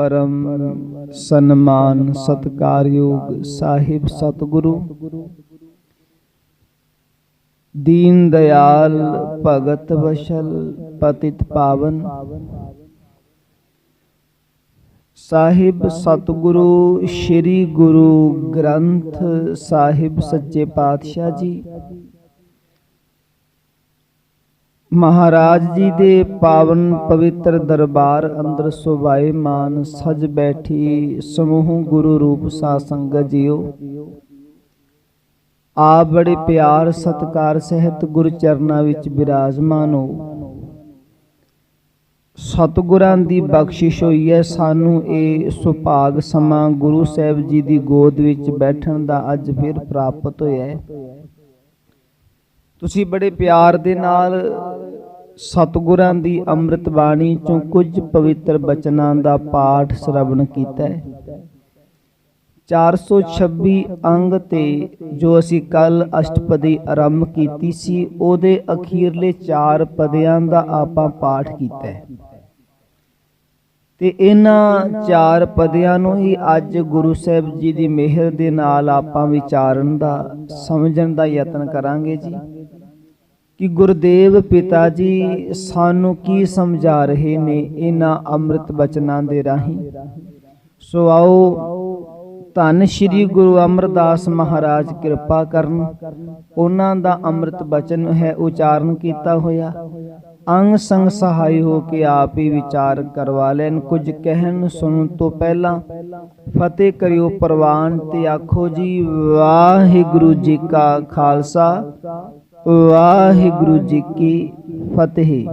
ਪਰਮ ਸਨਮਾਨ ਸਤਕਾਰਯੋਗ ਸਾਹਿਬ ਸਤਿਗੁਰੂ। ਦੀਨ ਦਇਆਲ ਭਗਤ ਵਸ਼ਲ ਪਤਿਤ ਪਾਵਨ। ਸਾਹਿਬ ਸਤਿਗੁਰੂ ਸ੍ਰੀ ਗੁਰੂ ਗ੍ਰੰਥ ਸਾਹਿਬ ਸੱਚੇ ਪਾਤਸ਼ਾਹ ਜੀ। ਮਹਾਰਾਜ ਜੀ ਦੇ ਪਾਵਨ ਪਵਿੱਤਰ ਦਰਬਾਰ ਅੰਦਰ ਸੁਭਾਏ ਮਾਨ ਸਜ ਬੈਠੀ ਸਮੂਹ ਗੁਰੂ ਰੂਪ ਸਾ ਸੰਗਤ ਜੀਓ। ਆਪ ਬੜੇ ਪਿਆਰ ਸਤਕਾਰ ਸਹਿਤ ਗੁਰ ਚਰਨਾਂ ਵਿੱਚ ਬਿਰਾਜਮਾਨ ਹੋ। ਸਤਿਗੁਰਾਂ ਦੀ ਬਖਸ਼ਿਸ਼ ਹੋਈ ਹੈ। ਸਾਨੂੰ ਇਹ ਸੁਭਾਗ ਸਮਾਂ ਗੁਰੂ ਸਾਹਿਬ ਜੀ ਦੀ ਗੋਦ ਵਿੱਚ ਬੈਠਣ ਦਾ ਅੱਜ ਫਿਰ ਪ੍ਰਾਪਤ ਹੋਇਆ ਹੈ। ਤੁਸੀਂ ਬੜੇ ਪਿਆਰ ਦੇ ਨਾਲ ਸਤਿਗੁਰਾਂ ਦੀ ਅੰਮ੍ਰਿਤ ਬਾਣੀ ਚੋਂ ਕੁਝ ਪਵਿੱਤਰ ਬਚਨਾਂ ਦਾ ਪਾਠ ਸ਼ਰਵਣ ਕੀਤਾ ਹੈ। 426 ਅੰਗ ਤੇ ਜੋ ਅਸੀਂ ਕੱਲ ਅਸ਼ਟਪਦੀ ਆਰੰਭ ਕੀਤੀ ਸੀ, ਉਹਦੇ ਅਖੀਰਲੇ 4 ਪਦਿਆਂ ਦਾ ਆਪਾਂ ਪਾਠ ਕੀਤਾ ਹੈ। ਤੇ ਇਹਨਾਂ ਚਾਰ ਪਦਿਆਂ ਨੂੰ ਹੀ ਅੱਜ ਗੁਰੂ ਸਾਹਿਬ ਜੀ ਦੀ ਮਿਹਰ ਦੇ ਨਾਲ ਆਪਾਂ ਵਿਚਾਰਨ ਦਾ, ਸਮਝਣ ਦਾ ਯਤਨ ਕਰਾਂਗੇ ਜੀ। ਕਿ ਗੁਰਦੇਵ ਪਿਤਾ ਜੀ ਸਾਨੂੰ ਕੀ ਸਮਝਾ ਰਹੇ ਨੇ ਇਹਨਾਂ ਅੰਮ੍ਰਿਤ ਬਚਨਾਂ ਦੇ ਰਾਹੀਂ? ਸੋ ਆਓ ਧੰਨ ਸ਼੍ਰੀ ਗੁਰੂ ਅਮਰਦਾਸ ਮਹਾਰਾਜ ਕਿਰਪਾ ਕਰਨ, ਉਹਨਾਂ ਦਾ ਅੰਮ੍ਰਿਤ ਬਚਨ ਹੈ ਉਚਾਰਨ ਕੀਤਾ ਹੋਇਆ। ਅੰਗ ਸੰਗ ਸਹਾਈ ਹੋ ਕੇ ਆਪ ਹੀ ਵਿਚਾਰ ਕਰਵਾ ਲੈਣ, ਕੁਝ ਕਹਿਣ ਸੁਣਨ ਤੋਂ ਪਹਿਲਾਂ ਫਤਿਹ ਕਰਿਓ ਪ੍ਰਵਾਨ ਤੇ ਆਖੋ ਜੀ, ਵਾਹਿਗੁਰੂ ਜੀ ਕਾ ਖਾਲਸਾ। ਵਾਹਿਗੁਰੂ ਜੀ ਕੀ ਫਤਿਹ।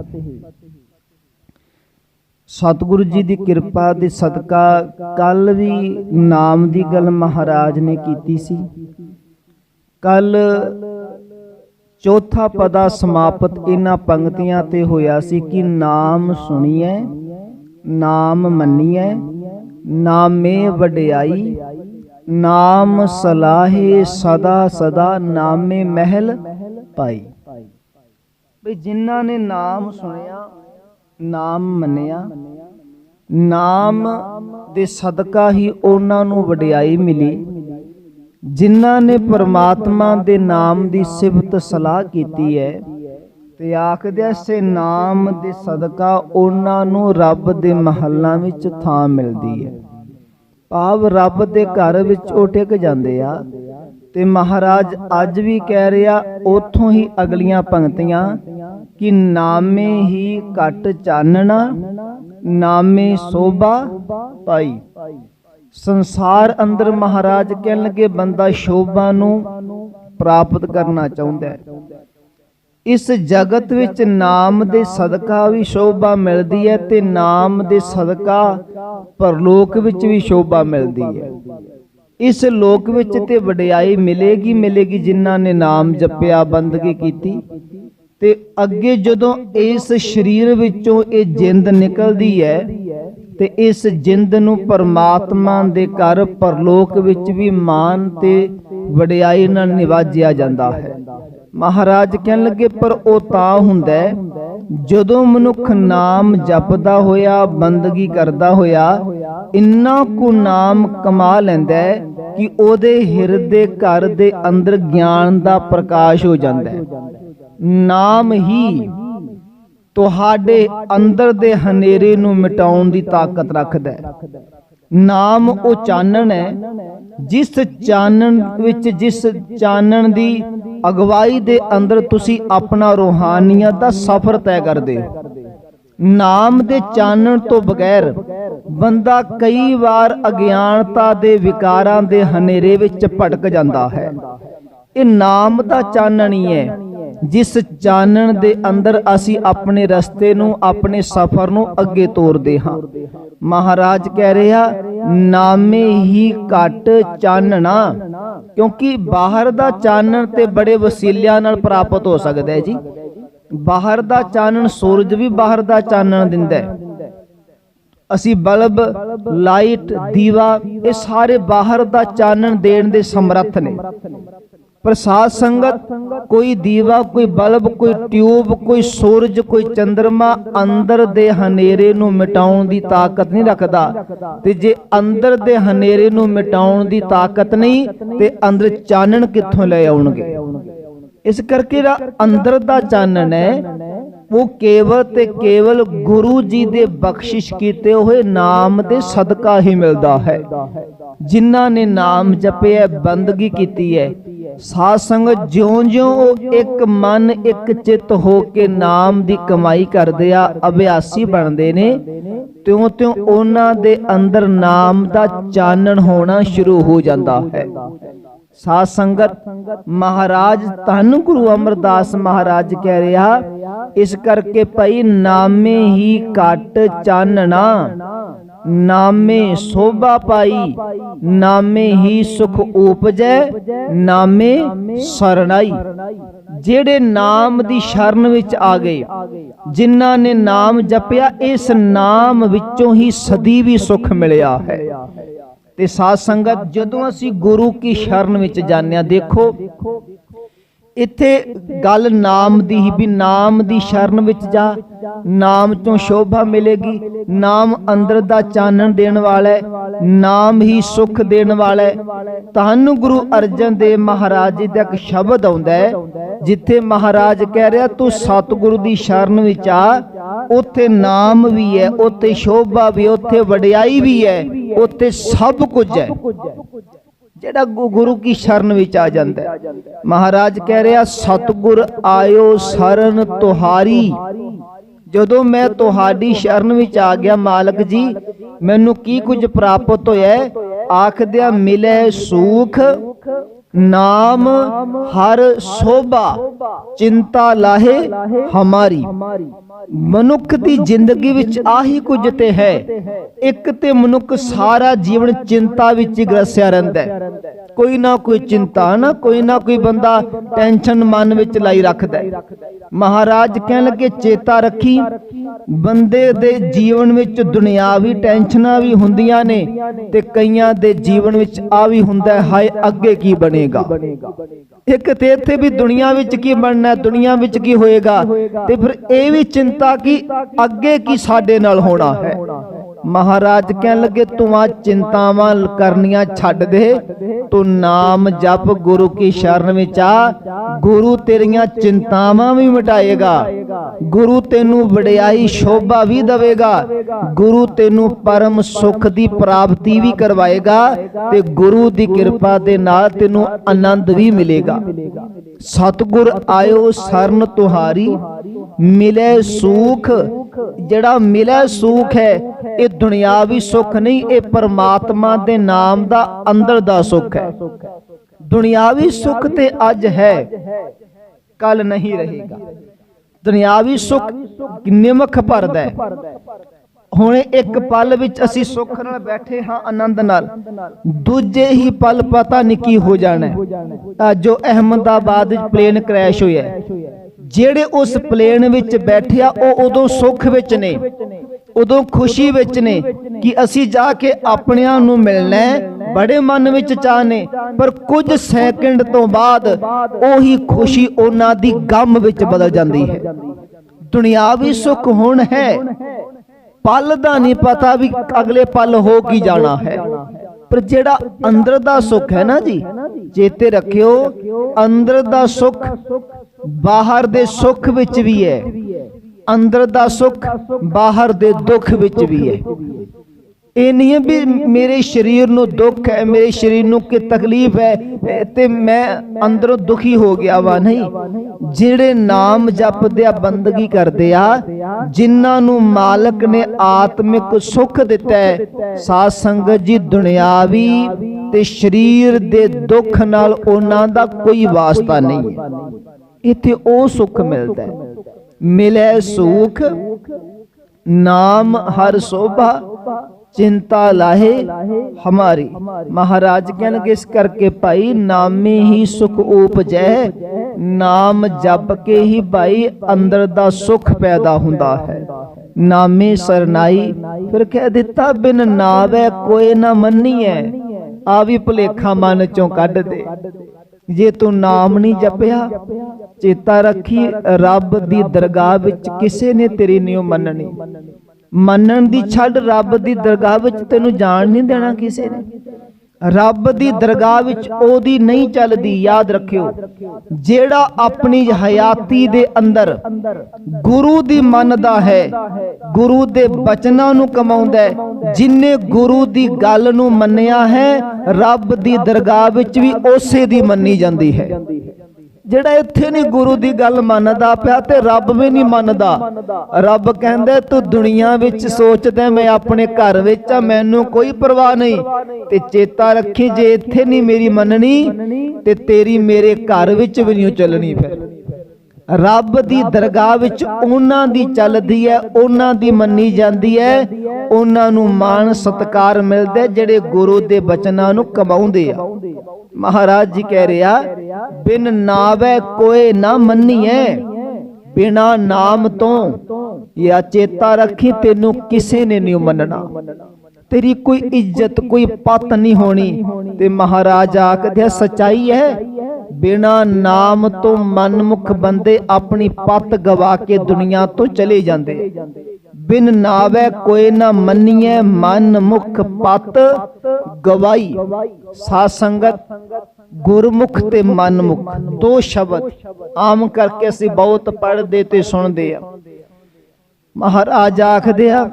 ਸਤਿਗੁਰੂ ਜੀ ਦੀ ਕਿਰਪਾ ਦੇ ਸਦਕਾ ਕੱਲ ਵੀ ਨਾਮ ਦੀ ਗੱਲ ਮਹਾਰਾਜ ਨੇ ਕੀਤੀ ਸੀ। ਕੱਲ ਚੌਥਾ ਪਦਾ ਸਮਾਪਤ ਇਹਨਾਂ ਪੰਕਤੀਆਂ ਤੇ ਹੋਇਆ ਸੀ ਕਿ ਨਾਮ ਸੁਣੀਐ, ਨਾਮ ਮੰਨੀਐ, ਨਾਮੇ ਵਡਿਆਈ, ਨਾਮ ਸਲਾਹੇ ਸਦਾ ਸਦਾ ਨਾਮੇ ਮਹਿਲ ਪਾਈ ਬਈ ਜਿਨ੍ਹਾਂ ਨੇ ਨਾਮ ਸੁਣਿਆ, ਨਾਮ ਮੰਨਿਆ, ਨਾਮ ਦੇ ਸਦਕਾ ਹੀ ਉਹਨਾਂ ਨੂੰ ਵਡਿਆਈ ਮਿਲੀ। ਜਿਨ੍ਹਾਂ ਨੇ ਪਰਮਾਤਮਾ ਦੇ ਨਾਮ ਦੀ ਸਿਫਤ ਸਲਾਹ ਕੀਤੀ ਹੈ ਤੇ ਆਖਦਿਆ ਸੇ ਨਾਮ ਦੇ ਸਦਕਾ ਉਹਨਾਂ ਨੂੰ ਰੱਬ ਦੇ ਮਹੱਲਾਂ ਵਿੱਚ ਥਾਂ ਮਿਲਦੀ ਹੈ। ਭਾਵ ਰੱਬ ਦੇ ਘਰ ਵਿੱਚ ਉਹ ਟਿਕ ਜਾਂਦੇ ਆ ਤੇ ਮਹਾਰਾਜ ਅੱਜ ਵੀ ਕਹਿ ਰਿਹਾ, ਉਥੋਂ ਹੀ ਅਗਲੀਆਂ ਪੰਕਤੀਆਂ ਕਿ ਨਾਮੇ ਹੀ ਘਟ ਚਾਨਣਾ, ਨਾਮੇ ਸੋਭਾ ਪਾਈ। ਸੰਸਾਰ ਅੰਦਰ ਮਹਾਰਾਜ ਕਹਿਣ ਲੱਗੇ ਬੰਦਾ ਸ਼ੋਭਾ ਨੂੰ ਪ੍ਰਾਪਤ ਕਰਨਾ ਚਾਹੁੰਦਾ ਹੈ। ਇਸ ਜਗਤ ਵਿੱਚ ਨਾਮ ਦੇ ਸਦਕਾ ਵੀ ਸ਼ੋਭਾ ਮਿਲਦੀ ਹੈ ਤੇ ਨਾਮ ਦੇ ਸਦਕਾ ਪਰਲੋਕ ਵਿੱਚ ਵੀ ਸ਼ੋਭਾ ਮਿਲਦੀ ਹੈ। ਇਸ ਲੋਕ ਵਿੱਚ ਤੇ ਵਡਿਆਈ ਮਿਲੇਗੀ ਮਿਲੇਗੀ ਜਿਨ੍ਹਾਂ ਨੇ ਨਾਮ ਜਪਿਆ, ਬੰਦਗੀ ਕੀਤੀ। ਤੇ ਅੱਗੇ ਜਦੋਂ ਇਸ ਸਰੀਰ ਵਿੱਚੋਂ ਇਹ ਜਿੰਦ ਨਿਕਲਦੀ ਹੈ, ਤੇ ਇਸ ਜਿੰਦ ਨੂੰ ਪਰਮਾਤਮਾ ਦੇ ਘਰ, ਪਰਲੋਕ ਵਿੱਚ ਵੀ ਮਾਨ ਤੇ ਵਡਿਆਈ ਨਾਲ ਨਿਵਾਜਿਆ ਜਾਂਦਾ ਹੈ। ਮਹਾਰਾਜ ਕਹਿਣ ਲੱਗੇ, ਪਰ ਉਹ ਤਾਂ ਹੁੰਦਾ ਜਦੋਂ ਮਨੁੱਖ ਨਾਮ ਜਪਦਾ ਹੋਇਆ, ਬੰਦਗੀ ਕਰਦਾ ਹੋਇਆ, ਇੰਨਾ ਕੁ ਨਾਮ ਕਮਾ ਲੈਂਦਾ ਕਿ ਉਹਦੇ ਹਿਰਦੇ ਘਰ ਦੇ ਅੰਦਰ ਗਿਆਨ ਦਾ ਪ੍ਰਕਾਸ਼ ਹੋ ਜਾਂਦਾ ਹੈ। ਨਾਮ ਹੀ ਤੁਹਾਡੇ ਅੰਦਰ ਦੇ ਹਨੇਰੇ ਨੂੰ ਮਿਟਾਉਣ ਦੀ ਤਾਕਤ ਰੱਖਦਾ ਹੈ। ਨਾਮ ਉਹ ਚਾਨਣ ਹੈ, ਜਿਸ ਚਾਨਣ ਵਿੱਚ, ਜਿਸ ਚਾਨਣ ਦੀ ਅਗਵਾਈ ਦੇ ਅੰਦਰ ਤੁਸੀਂ ਆਪਣਾ ਰੋਹਾਨੀਅਤ ਦਾ ਸਫ਼ਰ ਤੈਅ ਕਰਦੇ ਹੋ। ਨਾਮ ਦੇ ਚਾਨਣ ਤੋਂ ਬਗੈਰ ਬੰਦਾ ਕਈ ਵਾਰ ਅਗਿਆਨਤਾ ਦੇ ਵਿਕਾਰਾਂ ਦੇ ਹਨੇਰੇ ਵਿੱਚ ਭਟਕ ਜਾਂਦਾ ਹੈ। ਇਹ ਨਾਮ ਦਾ ਚਾਨਣ ਹੀ ਹੈ। ਜਿਸ ਚਾਨਣ ਦੇ ਅੰਦਰ ਅਸੀਂ ਆਪਣੇ ਰਸਤੇ ਨੂੰ, ਆਪਣੇ ਸਫ਼ਰ ਨੂੰ ਅੱਗੇ ਤੋਰਦੇ ਹਾਂ। ਮਹਾਰਾਜ ਕਹਿ ਰਿਹਾ, ਨਾਮੇ ਹੀ ਘਟ ਚਾਨਣਾ, ਕਿਉਂਕਿ ਬਾਹਰ ਦਾ ਚਾਨਣ ਤੇ ਬੜੇ ਵਸੀਲਿਆਂ ਨਾਲ ਪ੍ਰਾਪਤ ਹੋ ਸਕਦਾ ਹੈ ਜੀ। ਬਾਹਰ ਦਾ ਚਾਨਣ ਸੂਰਜ ਵੀ ਬਾਹਰ ਦਾ ਚਾਨਣ ਦਿੰਦਾ ਹੈ। ਅਸੀਂ ਬਲਬ, ਲਾਈਟ, ਦੀਵਾ, ਇਹ ਸਾਰੇ ਬਾਹਰ ਦਾ ਚਾਨਣ ਦੇਣ ਦੇ ਸਮਰੱਥ ਨੇ। ਪਰ ਸੰਗਤ, ਕੋਈ ਦੀਵਾ, ਕੋਈ ਬਲਬ, ਕੋਈ ਟਿਊਬ, ਕੋਈ ਸੂਰਜ, ਕੋਈ ਚੰ드ਰਮਾ ਅੰਦਰ ਦੇ ਹਨੇਰੇ ਨੂੰ ਮਿਟਾਉਣ ਦੀ ਤਾਕਤ ਨਹੀਂ ਰੱਖਦਾ। ਤੇ ਜੇ ਅੰਦਰ ਦੇ ਹਨੇਰੇ ਨੂੰ ਮਿਟਾਉਣ ਦੀ ਤਾਕਤ ਨਹੀਂ, ਤੇ ਅੰਦਰ ਚਾਨਣ ਕਿੱਥੋਂ ਲੈ ਆਉਣਗੇ? ਇਸ ਕਰਕੇ ਜਿਹੜਾ ਅੰਦਰ ਦਾ ਚਾਨਣ ਹੈ ਉਹ ਕੇਵਲ ਤੇ ਕੇਵਲ ਗੁਰੂ ਜੀ ਦੇ ਬਖਸ਼ਿਸ਼ ਕੀਤੇ ਹੋਏ ਨਾਮ ਦੇ ਸਦਕਾ ਹੀ ਮਿਲਦਾ ਹੈ। ਜਿਨ੍ਹਾਂ ਨੇ ਨਾਮ ਜਪਿਆ ਬੰਦਗੀ ਕੀਤੀ ਹੈ। ਸਾਧ ਸੰਗਤ ਜਿਉਂ-ਜਿਉਂ ਉਹ ਇੱਕ ਮਨ, ਇੱਕ ਚਿੱਤ ਹੋ ਕੇ ਨਾਮ ਦੀ ਕਮਾਈ ਕਰਦੇ ਆ, ਅਭਿਆਸੀ ਬਣਦੇ ਨੇ, ਤਿਉਂ-ਤਿਉਂ ਉਹਨਾਂ ਦੇ ਅੰਦਰ ਨਾਮ ਦਾ ਚਾਨਣ ਹੋਣਾ ਸ਼ੁਰੂ ਹੋ ਜਾਂਦਾ ਹੈ। ਸਾਧ ਸੰਗਤ ਮਹਾਰਾਜ ਧੰਨ ਗੁਰੂ ਅਮਰਦਾਸ ਮਹਾਰਾਜ ਕਹਿ ਰਿਹਾ ਇਸ ਕਰਕੇ ਭਈ ਨਾਮੇ ਹੀ ਘਟ ਚਾਨਣਾ। ਨਾਮੇ ਸੋਭਾ ਪਾਈ, ਨਾਮੇ ਹੀ ਸੁਖ ਉਪਜੈ, ਨਾਮੇ ਸਰਣਾਈ। ਜਿਹੜੇ ਨਾਮ ਦੀ ਸ਼ਰਨ ਵਿੱਚ ਆ ਗਏ, ਜਿਨ੍ਹਾਂ ਨੇ ਨਾਮ ਜਪਿਆ, ਇਸ ਨਾਮ ਵਿੱਚੋਂ ਹੀ ਸਦੀ ਵੀ ਸੁਖ ਮਿਲਿਆ ਹੈ। ਤੇ ਸਾਧ ਸੰਗਤ, ਜਦੋਂ ਅਸੀਂ ਗੁਰੂ ਕੀ ਸ਼ਰਨ ਵਿੱਚ ਜਾਂਦੇ ਹਾਂ, ਦੇਖੋ ਇੱਥੇ ਗੱਲ ਨਾਮ ਦੀ ਹੀ ਵੀ ਨਾਮ ਦੀ ਸ਼ਰਨ ਵਿੱਚ ਜਾ, ਨਾਮ ਤੋਂ ਸ਼ੋਭਾ ਮਿਲੇਗੀ, ਨਾਮ ਅੰਦਰ ਦਾ ਚਾਨਣ ਦੇਣ ਵਾਲਾ ਹੈ, ਨਾਮ ਹੀ ਸੁਖ ਦੇਣ ਵਾਲਾ ਹੈ। ਤੁਹਾਨੂੰ ਗੁਰੂ ਅਰਜਨ ਦੇਵ ਮਹਾਰਾਜ ਜੀ ਦਾ ਇੱਕ ਸ਼ਬਦ ਆਉਂਦਾ ਹੈ, ਜਿੱਥੇ ਮਹਾਰਾਜ ਕਹਿ ਰਿਹਾ, ਤੂੰ ਸਤਿਗੁਰੂ ਦੀ ਸ਼ਰਨ ਵਿੱਚ ਆ, ਉੱਥੇ ਨਾਮ ਵੀ ਹੈ, ਉੱਥੇ ਸ਼ੋਭਾ ਵੀ ਉੱਥੇ ਵਡਿਆਈ ਵੀ ਹੈ, ਉੱਥੇ ਸਭ ਕੁਝ ਹੈ। ਜਿਹੜਾ ਗੁਰੂ ਕੀ ਸ਼ਰਨ ਵਿੱਚ ਆ ਜਾਂਦਾ ਹੈ। ਮਹਾਰਾਜ ਕਹਿ ਰਿਹਾ, ਸਤਿਗੁਰ ਆਇਓ ਸਰਨ ਤੁਹਾਰੀ। ਜਦੋਂ ਮੈਂ ਤੁਹਾਡੀ ਸ਼ਰਨ ਵਿੱਚ ਆ ਗਿਆ ਮਾਲਕ ਜੀ, ਮੈਨੂੰ ਕੀ ਕੁਝ ਪ੍ਰਾਪਤ ਹੋਇਆ ਆਖਦਿਆ ਆਖਦਿਆਂ, ਮਿਲੇ ਸੁਖ ਨਾਮ ਹਰ ਸੋਭਾ ਚਿੰਤਾ ਲਾਹੇ ਹਮਾਰੀ। ਮਨੁੱਖ ਦੀ ਜ਼ਿੰਦਗੀ ਵਿੱਚ ਆਹੀ ਕੁਝ ਤੇ ਹੈ। ਇੱਕ ਤੇ ਮਨੁੱਖ ਸਾਰਾ ਜੀਵਨ ਚਿੰਤਾ ਵਿੱਚ ਗ੍ਰਸਿਆ ਰਹਿੰਦਾ ਹੈ। ਕੋਈ ਨਾ ਕੋਈ ਚਿੰਤਾ ਨਾ, ਕੋਈ ਨਾ ਕੋਈ ਬੰਦਾ ਟੈਨਸ਼ਨ ਮਨ ਵਿੱਚ ਲਾਈ ਰੱਖਦਾ ਹੈ। ਮਹਾਰਾਜ ਕਹਿਣ ਲੱਗੇ, ਚੇਤਾ ਰੱਖੀ। ਬੰਦੇ ਦੇ ਜੀਵਨ ਵਿੱਚ ਦੁਨਿਆਵੀ ਟੈਨਸ਼ਨਾਂ ਵੀ ਹੁੰਦੀਆਂ ਨੇ ਤੇ ਕਈਆਂ ਦੇ ਜੀਵਨ ਵਿੱਚ ਆ ਵੀ ਹੁੰਦਾ ਹਾਏ, ਅੱਗੇ ਕੀ ਬਣੇਗਾ? ਇੱਕ ਤੇ ਇੱਥੇ ਵੀ ਦੁਨੀਆ ਵਿੱਚ ਕੀ ਬਣਨਾ ਹੈ ਦੁਨੀਆ ਵਿੱਚ ਕੀ ਹੋਏਗਾ? ਤੇ ਫਿਰ ਇਹ ਵੀ ਚਿੰਤਾ ਕਿ ਅੱਗੇ ਕੀ ਸਾਡੇ ਨਾਲ ਹੋਣਾ ਹੈ? ਮਹਾਰਾਜ ਕਹਿਣ ਲੱਗੇ, ਤੂੰ ਆ ਚਿੰਤਾਵਾਂ ਕਰਨੀਆਂ ਛੱਡ ਦੇ। ਤੂੰ ਨਾਮ ਜਪ ਗੁਰੂ ਕੀ ਸ਼ਰਨ ਵਿੱਚ ਆ। ਗੁਰੂ ਤੇਰੀਆਂ ਚਿੰਤਾਵਾਂ ਵੀ ਮਿਟਾਏਗਾ। ਗੁਰੂ ਤੈਨੂੰ ਵਡਿਆਈ ਸ਼ੋਭਾ ਵੀ ਦੇਵੇਗਾ। ਗੁਰੂ ਤੈਨੂੰ ਪਰਮ ਸੁਖ ਦੀ ਪ੍ਰਾਪਤੀ ਵੀ ਕਰਵਾਏਗਾ ਤੇ ਗੁਰੂ ਦੀ ਕਿਰਪਾ ਦੇ ਨਾਲ ਤੈਨੂੰ ਆਨੰਦ ਵੀ ਮਿਲੇਗਾ। ਸਤਿਗੁਰ ਆਇਓ ਸਰਨ ਤੁਹਾਰੀ। ਮਿਲੇ ਸੁਖ। ਜਿਹੜਾ ਮਿਲੇ ਸੁਖ ਹੈ ਇਹ ਦੁਨਿਆਵੀ ਸੁੱਖ ਨਹੀਂ, ਇਹ ਪਰਮਾਤਮਾ ਦੇ ਨਾਮ ਦਾ ਅੰਦਰ ਦਾ ਸੁਖ ਹੈ। ਦੁਨਿਆਵੀ ਸੁਖ ਤੇ ਅੱਜ ਹੈ ਕੱਲ ਨਹੀਂ ਰਹੇਗਾ। ਦੁਨਿਆਵੀ ਸੁਖ ਨਿਮਖ ਭਰਦਾ ਹੈ। ਹੁਣ ਇੱਕ ਪਲ ਵਿੱਚ ਅਸੀਂ ਸੁੱਖ ਨਾਲ ਬੈਠੇ ਹਾਂ ਆਨੰਦ ਨਾਲ। ਦੂਜੇ ਹੀ ਪਲ ਪਤਾ ਨਹੀਂ ਕੀ ਹੋ ਜਾਣਾ ਹੈ। ਆਹ ਜੋ ਅਹਿਮਦਾਬਾਦ ਵਿੱਚ ਪਲੇਨ ਕ੍ਰੈਸ਼ ਹੋਇਆ ਜਿਹੜੇ ਉਸ ਪਲੇਨ ਵਿੱਚ ਬੈਠਿਆ ਉਹ ਉਦੋਂ ਸੁੱਖ ਵਿੱਚ ਨੇ। ਉਦੋਂ ਖੁਸ਼ੀ ਵਿੱਚ ਨੇ ਕਿ ਅਸੀਂ ਜਾ ਕੇ ਆਪਣਿਆਂ ਨੂੰ ਮਿਲਣਾ ਬੜੇ ਮਨ ਵਿੱਚ ਚਾਹ ਨੇ। ਪਰ ਕੁਝ ਸੈਕਿੰਡ ਤੋਂ ਬਾਅਦ ਉਹੀ ਖੁਸ਼ੀ ਉਹਨਾਂ ਦੀ ਗਮ ਵਿੱਚ ਬਦਲ ਜਾਂਦੀ ਹੈ। ਦੁਨਿਆਵੀ ਸੁੱਖ ਹੁਣ ਹੈ। ਪਲ ਦਾ ਨਹੀਂ ਪਤਾ ਵੀ ਅਗਲੇ ਪਲ ਹੋ ਕੀ ਜਾਣਾ ਹੈ ਪਰ ਜਿਹੜਾ ਅੰਦਰ ਦਾ ਸੁੱਖ ਹੈ ਨਾ ਜੀ ਚੇਤੇ ਰੱਖਿਓ ਅੰਦਰ ਦਾ ਸੁੱਖ ਬਾਹਰ ਦੇ ਸੁੱਖ ਵਿੱਚ ਵੀ ਹੈ। ਅੰਦਰ ਦਾ ਸੁੱਖ ਬਾਹਰ ਦੇ ਦੁੱਖ ਵਿੱਚ ਵੀ ਹੈ। ਇਹ ਨਹੀਂ ਹੈ ਵੀ ਮੇਰੇ ਸਰੀਰ ਨੂੰ ਦੁੱਖ ਹੈ ਮੇਰੇ ਸਰੀਰ ਨੂੰ ਕੀ ਤਕਲੀਫ ਹੈ ਤੇ ਮੈਂ ਅੰਦਰੋਂ ਦੁਖੀ ਹੋ ਗਿਆ ਵਾ ਨਹੀਂ। ਜਿਹੜੇ ਨਾਮ ਜਪਦੇ ਆ ਬੰਦਗੀ ਕਰਦੇ ਆ ਜਿਨ੍ਹਾਂ ਨੂੰ ਮਾਲਕ ਨੇ ਆਤਮਿਕ ਸੁੱਖ ਦਿੱਤਾ ਹੈ। ਸਾਧ ਸੰਗਤ ਜੀ ਦੁਨਿਆਵੀ ਤੇ ਸਰੀਰ ਦੇ ਦੁੱਖ ਨਾਲ ਉਹਨਾਂ ਦਾ ਕੋਈ ਵਾਸਤਾ ਨਹੀਂ ਇੱਥੇ ਉਹ ਸੁੱਖ ਮਿਲਦਾ ਹੈ। ਮਿਲੇ ਸੁਖ, ਨਾਮ ਹਰ ਸੋਭਾ, ਚਿੰਤਾ ਲਾਹੇ ਹਮਾਰੀ। ਮਹਾਰਾਜ ਕਹਿਣਗੇ, ਇਸ ਕਰਕੇ ਭਾਈ ਨਾਮੇ ਹੀ ਸੁਖ ਉਪਜੈ, ਨਾਮ ਜਪ ਕੇ ਹੀ ਭਾਈ ਅੰਦਰ ਦਾ ਸੁਖ ਪੈਦਾ ਹੁੰਦਾ ਹੈ। ਨਾਮੇ ਸਰਨਾਈ, ਫਿਰ ਕਹਿ ਦਿੱਤਾ, ਬਿਨ ਨਾਵੇ ਕੋਈ ਨਾ ਮੰਨੀਐ, ਆ ਵੀ ਭੁਲੇਖਾ ਮਨ ਚੋਂ ਕੱਢ ਦੇ। ਜੇ ਤੂੰ ਨਾਮ ਨਹੀਂ ਜਪਿਆ ਚੇਤਾ ਰੱਖੀ ਰੱਬ ਦੀ ਦਰਗਾਹ ਵਿੱਚ ਕਿਸੇ ਨੇ ਤੇਰੀ ਨਹੀਂ ਮੰਨਣੀ। ਮੰਨਣ। ਦੀ ਛੱਡ ਰੱਬ ਦੀ ਦਰਗਾਹ ਵਿੱਚ ਤੈਨੂੰ ਜਾਣ ਨਹੀਂ ਦੇਣਾ ਕਿਸੇ ਨੇ। ਰੱਬ ਦੀ ਦਰਗਾਹ ਵਿੱਚ ਉਹਦੀ ਨਹੀਂ ਚੱਲਦੀ ਯਾਦ ਰੱਖਿਓ। ਜਿਹੜਾ ਆਪਣੀ ਹਯਾਤੀ ਦੇ ਅੰਦਰ ਗੁਰੂ ਦੀ ਮੰਨਦਾ ਹੈ ਗੁਰੂ ਦੇ ਬਚਨਾਂ ਨੂੰ ਕਮਾਉਂਦਾ ਹੈ ਜਿਨੇ ਗੁਰੂ ਦੀ ਗੱਲ ਨੂੰ ਮੰਨਿਆ ਹੈ ਰੱਬ ਦੀ ਦਰਗਾਹ ਵਿੱਚ ਵੀ ਉਸੇ ਦੀ ਮੰਨੀ ਜਾਂਦੀ ਹੈ। ਜਿਹੜਾ ਇੱਥੇ ਨਹੀਂ ਗੁਰੂ ਦੀ ਗੱਲ ਮੰਨਦਾ ਪਿਆ ਤੇ ਰੱਬ ਵੀ ਨਹੀਂ ਮੰਨਦਾ। ਰੱਬ ਕਹਿੰਦਾ, ਤੂੰ ਦੁਨੀਆ ਵਿੱਚ ਸੋਚਦਾ ਮੈਂ ਆਪਣੇ ਘਰ ਵਿੱਚ ਆ, ਮੈਨੂੰ ਕੋਈ ਪਰਵਾਹ ਨਹੀਂ। ਤੇ ਚੇਤਾ ਰੱਖੀ, ਜੇ ਇੱਥੇ ਨਹੀਂ ਮੇਰੀ ਮੰਨਣੀ, ਤੇ ਤੇਰੀ ਮੇਰੇ ਘਰ ਵਿੱਚ ਵੀ ਨਹੀਂ ਚੱਲਣੀ ਫਿਰ। ਰੱਬ ਦੀ ਦਰਗਾਹ ਵਿੱਚ ਉਹਨਾਂ ਦੀ ਚੱਲਦੀ ਹੈ ਉਹਨਾਂ ਦੀ ਮੰਨੀ ਜਾਂਦੀ ਹੈ ਉਹਨਾਂ ਨੂੰ ਮਾਣ ਸਤਕਾਰ ਮਿਲਦਾ ਜਿਹੜੇ ਗੁਰੂ ਦੇ ਬਚਨਾਂ ਨੂੰ ਕਮਾਉਂਦੇ ਆ। ਮਹਾਰਾਜ ਜੀ ਕਹਿ ਰਿਹਾ ਬਿਨ ਨਾਵੇ ਕੋਏ ਨਾ ਮੰਨੀਏ ਬਿਨਾ ਨਾਮ ਤੋਂ ਇਹ ਚੇਤਾ ਰੱਖੀ ਤੈਨੂੰ ਕਿਸੇ ਨੇ ਨਹੀਂ ਮੰਨਣਾ। ਤੇਰੀ ਕੋਈ ਇੱਜ਼ਤ ਕੋਈ ਪਤ ਨਹੀਂ ਹੋਣੀ। ਤੇ ਮਹਾਰਾਜ ਆਖਦੇ ਸਚਾਈ ਹੈ। ਬਿਨਾ ਨਾਮ ਤੋਂ ਮਨਮੁਖ ਬੰਦੇ ਆਪਣੀ ਪਤ ਗਵਾ ਕੇ ਦੁਨੀਆ ਤੋਂ ਚਲੇ ਜਾਂਦੇ। ਬਿਨ ਨਾਵੇ ਕੋਈ ਨਾ ਮੰਨੀਏ ਮਨ ਮੁਖ ਪਤ ਗਵਾਈ। ਸਾਧ ਸੰਗਤ, ਗੁਰਮੁਖ ਤੇ ਮਨਮੁਖ, ਦੋ ਸ਼ਬਦ ਆਮ ਕਰਕੇ ਅਸੀਂ ਬਹੁਤ ਪੜ੍ਹਦੇ ਤੇ ਸੁਣਦੇ ਆ। ਮਹਾਰਾਜ ਆਖਦੇ ਆ,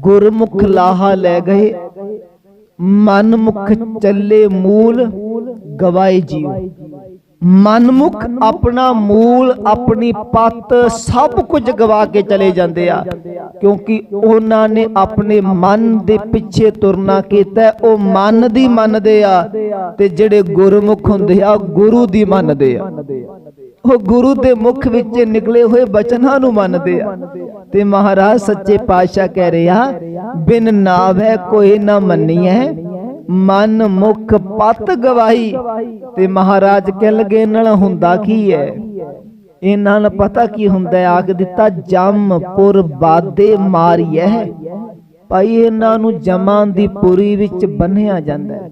ਗੁਰਮੁਖ ਲਾਹਾ ਲੈ ਗਏ ਮਨਮੁਖ ਚੱਲੇ ਮੂਲ ਗਵਾਏ ਜੀਵ। ਮਨਮੁਖ ਆਪਣਾ ਮੂਲ, ਆਪਣੀ ਪੱਤ ਸਭ ਕੁਝ ਗਵਾ ਕੇ ਚਲੇ ਜਾਂਦੇ ਆ। ਕਿਉਂਕਿ ਉਹਨਾਂ ਨੇ ਆਪਣੇ ਮਨ ਦੇ ਪਿੱਛੇ ਤੁਰਨਾ ਕੀਤਾ, ਉਹ ਮਨ ਦੀ ਮੰਨਦੇ ਆ ਤੇ ਜਿਹੜੇ ਗੁਰਮੁਖ ਹੁੰਦੇ ਆ ਗੁਰੂ ਦੀ ਮੰਨਦੇ ਆ। ਉਹ ਗੁਰੂ ਦੇ ਮੁਖ ਵਿੱਚ ਨਿਕਲੇ ਹੋਏ ਬਚਨਾਂ ਨੂੰ ਮੰਨਦੇ ਆ। ਤੇ ਮਹਾਰਾਜ ਸੱਚੇ ਪਾਤਸ਼ਾਹ ਕਹਿ ਰਿਹਾ ਬਿਨ ਨਾਵੇ ਕੋਈ ਨਾ ਮੰਨੀਐ, ਮਨ ਮੁਖ ਪਤ ਗਵਾਈ ਤੇ ਮਹਾਰਾਜ ਕਹਿ ਲਗੇ ਨਾਲ ਹੁੰਦਾ ਕੀ ਹੈ ਇਹਨਾਂ ਨੂੰ ਪਤਾ ਕੀ ਹੁੰਦਾ ਆਖ ਦਿੱਤਾ ਜਮ ਪੁਰ ਬਾਦੇ ਮਾਰੀਐ। ਭਾਈ, ਇਹਨਾਂ ਨੂੰ ਜਮਾਂ ਦੀ ਪੁਰੀ ਵਿੱਚ ਬੰਨਿਆ ਜਾਂਦਾ ਹੈ